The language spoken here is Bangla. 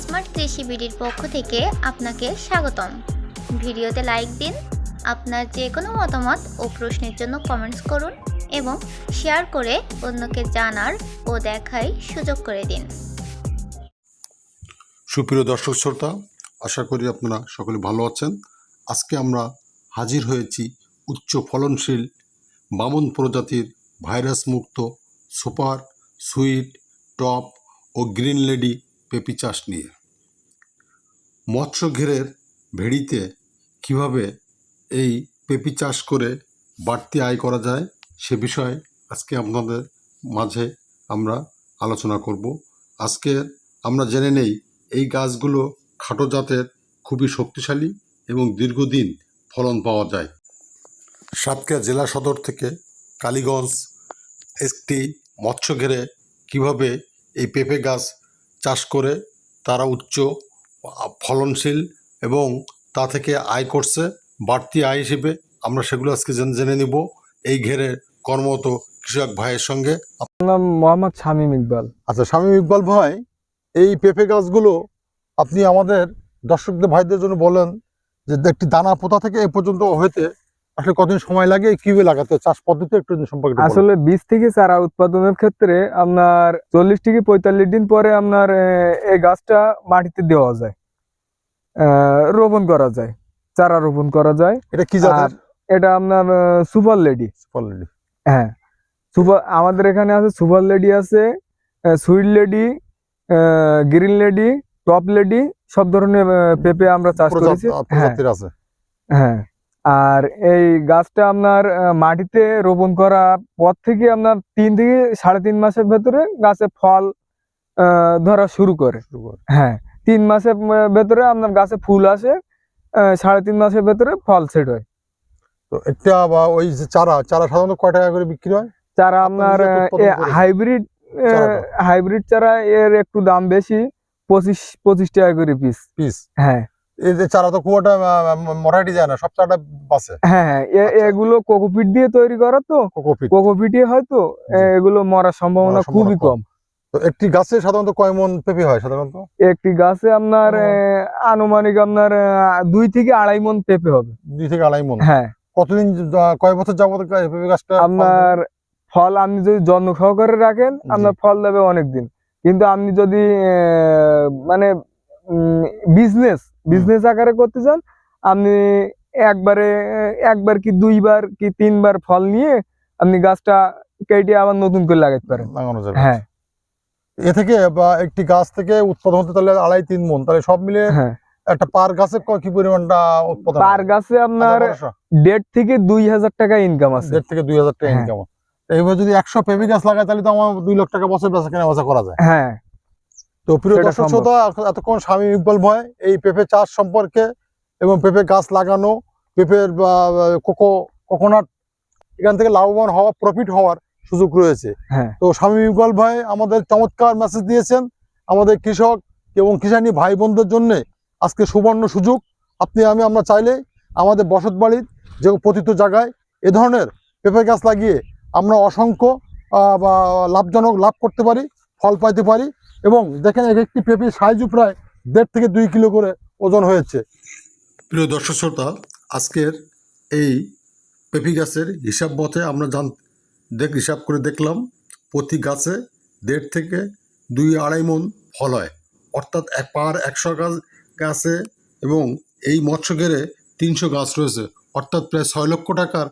স্মার্ট কৃষি বিডির পক্ষ থেকে আপনাকে স্বাগতম। ভিডিওতে লাইক দিন, আপনার যে কোনো মতামত ও প্রশ্নের জন্য কমেন্টস করুন এবং শেয়ার করে অন্যকে জানার ও দেখাই সুযোগ করে দিন। সুপ্রিয় দর্শক শ্রোতা, আশা করি আপনারা সকলে ভালো আছেন। আজকে আমরা হাজির হয়েছি উচ্চ ফলনশীল বামন প্রজাতির ভাইরাস মুক্ত সুপার, সুইট, টপ ও গ্রিন লেডি পেঁপি চাষ নিয়ে। মৎস্য ঘেরের ভেড়িতে কীভাবে এই পেঁপি চাষ করে বাড়তি আয় করা যায় সে বিষয়ে আজকে আপনাদের মাঝে আমরা আলোচনা করব। আজকে আমরা জেনে নেই, এই গাছগুলো খাটো জাতের, খুবই শক্তিশালী এবং দীর্ঘদিন ফলন পাওয়া যায়। সাতক্ষীরা জেলা সদর থেকে কালীগঞ্জ একটি মৎস্য ঘেরে কীভাবে এই পেঁপে গাছ চাষ করে তারা উচ্চ ফলনশীল এবং তা থেকে আয় করছে বাড়তি আয় হিসেবে আমরা সেগুলো আজকে জেনে জেনে নিব। এই ঘেরে কর্মরত কৃষক ভাইয়ের সঙ্গে আপনার নাম মোহাম্মদ শামীম ইকবাল। আচ্ছা শামীম ইকবাল ভাই এই পেঁপে গাছগুলো আপনি আমাদের দর্শকদের ভাইদের জন্য বলেন যে একটি দানা পোতা থেকে এ পর্যন্ত হইতে আসলে কতদিন সময় লাগে কীভাবে লাগাতে চাষ পদ্ধতি একটু সম্পর্কে আসলে বীজ থেকে চারা উৎপাদনের ক্ষেত্রে আপনার চল্লিশ থেকে পঁয়তাল্লিশ দিন পরে আপনার এই গাছটা মাটিতে দেওয়া যায় রোপণ করা যায় চারা রোপণ করা যায়। এটা কি জাতের? এটা আপনার সুপার লেডি। Already। হ্যাঁ সুপার আমাদের এখানে আছে সুপার লেডি আছে sweet lady green lady top lady সব ধরনের পেঁপে আমরা চাষ করেছি। হ্যাঁ। আর এই গাছটা আপনার মাটিতে রোপণ করা পর থেকে আপনার তিন থেকে সাড়ে তিন মাসের ভেতরে গাছে ফল ধরা শুরু করে। হ্যাঁ তিন মাসের ভেতরে আপনার গাছে ফুল আসে সাড়ে তিন মাসের ভেতরে ফল সেট হয়। তো এটা বা ওই যে চারা চারা সাধারণত কয় টাকা করে বিক্রি হয়? চারা আপনার হাইব্রিড হাইব্রিড চারা এর একটু দাম বেশি পঁচিশ পঁচিশ টাকা করে পিস। পিস? হ্যাঁ। এই যে চারা তো মরাটি যায় না সব চারাটা হ্যাঁ হ্যাঁ আচ্ছা। এগুলো কোকোপিট দিয়ে তৈরি করা তো? কোকোপিট। কোকোপিটে হয়তো এগুলো মরার সম্ভাবনা খুবই কম। তো একটি গাছে সাধারণত কয় মন পেঁপে হয় সাধারণত? একটি গাছে আপনার আনুমানিক আপনার দুই থেকে আড়াই মন পেঁপে হবে। দুই থেকে আড়াই মন? হ্যাঁ। কতদিন কয় বছর যাবত পেঁপে গাছটা আপনার ফল আপনি যদি যত্ন সহকারে রাখেন আপনার ফল দেবে অনেক দিন কিন্তু আপনি যদি মানে বিজনেস বিজনেস আকারে করতে চান আপনি একবারে একবার কি দুইবার কি তিনবার ফল নিয়ে আপনি গাছটা কেটে আবার নতুন করে লাগাতে পারেন। লাগানো যাবে। হ্যাঁ। এ থেকে বা একটি গাছ থেকে উৎপাদন হতে তাহলে আড়াই তিন মন তাহলে সব মিলে হ্যাঁ। একটা পার গাছে ক- কি পরিমাণটা উৎপাদন পার গাছে আপনার দেড় থেকে দুই হাজার টাকা ইনকাম আছে। দেড় থেকে দুই হাজার টাকা হ্যাঁ। ইনকাম এইভাবে যদি একশো পেঁপে গাছ লাগায় তাহলে তো আমার দুই লাখ টাকা বছর বেচা কেনা বেচা করা যায়। হ্যাঁ। তো প্রিয় দর্শক শ্রোতা এতক্ষণ স্বামী ইকবাল ভয় এই পেঁপে চাষ সম্পর্কে এবং পেঁপে গাছ লাগানো পেঁপের কোকো কোকোনাট এখান থেকে লাভবান হওয়া প্রফিট হওয়ার সুযোগ রয়েছে। হ্যাঁ। তো স্বামী ইকবাল ভাই আমাদের চমৎকার মেসেজ দিয়েছেন আমাদের কৃষক এবং কৃষানি ভাই বোনদের জন্য। আজকে সুবর্ণ সুযোগ। আপনি আমি আমরা চাইলে আমাদের বসত বাড়ির যে পতিত জায়গায় এ ধরনের পেঁপে গাছ লাগিয়ে আমরা অসংখ্য বা লাভজনক লাভ করতে পারি ফল পাইতে পারি। এবং দেখেন এক একটি পেঁপে সাইজও প্রায় দেড় থেকে দুই কিলো করে ওজন হয়েছে। প্রিয় দর্শক শ্রোতা, আজকের এই পেঁপি গাছের হিসাব মতে আমরা জান দেখ হিসাব করে দেখলাম, প্রতি গাছে দেড় থেকে দুই আড়াই মন ফল হয়। অর্থাৎ এক পার একশো গাছ গাছে এবং এই মৎস্য ঘেরে তিনশো গাছ রয়েছে। অর্থাৎ প্রায় ছয় লক্ষ টাকার